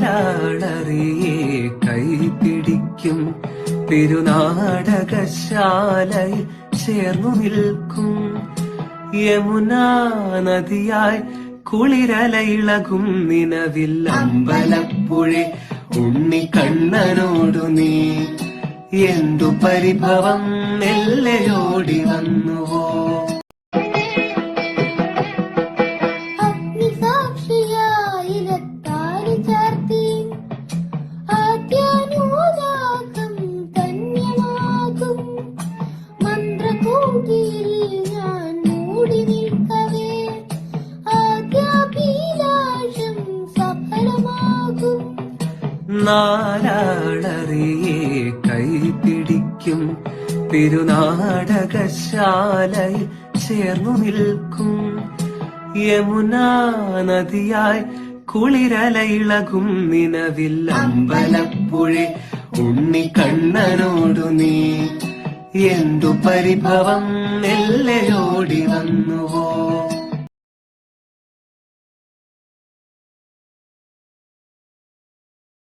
നാരാളറിയെ കൈപിടിക്കും തിരുനാടകശാലയിൽ ചേർന്നു നിൽക്കും. യമുനാ നദിയായി കുളിരലയിളകും നിലവിൽ അമ്പലപ്പുഴെ ഉണ്ണിക്കണ്ണനോടു നീ. എന്തു പരിഭവം നെല്ലയോടി വന്നുവോ? അഗ്നിസാക്ഷിയായിരത്താരി നാലാളറിയെ കൈപിടിക്കും തിരുനാടകശാലയിൽ ചേർന്നു നിൽക്കും. യമുനാ നദിയായി കുളിരലയിളകും നിലവിൽ ഉണ്ണി ഉണ്ണിക്കണ്ണനോടു നീ എന്തു പരിഭവം എല്ലയോടി വന്നുവോ?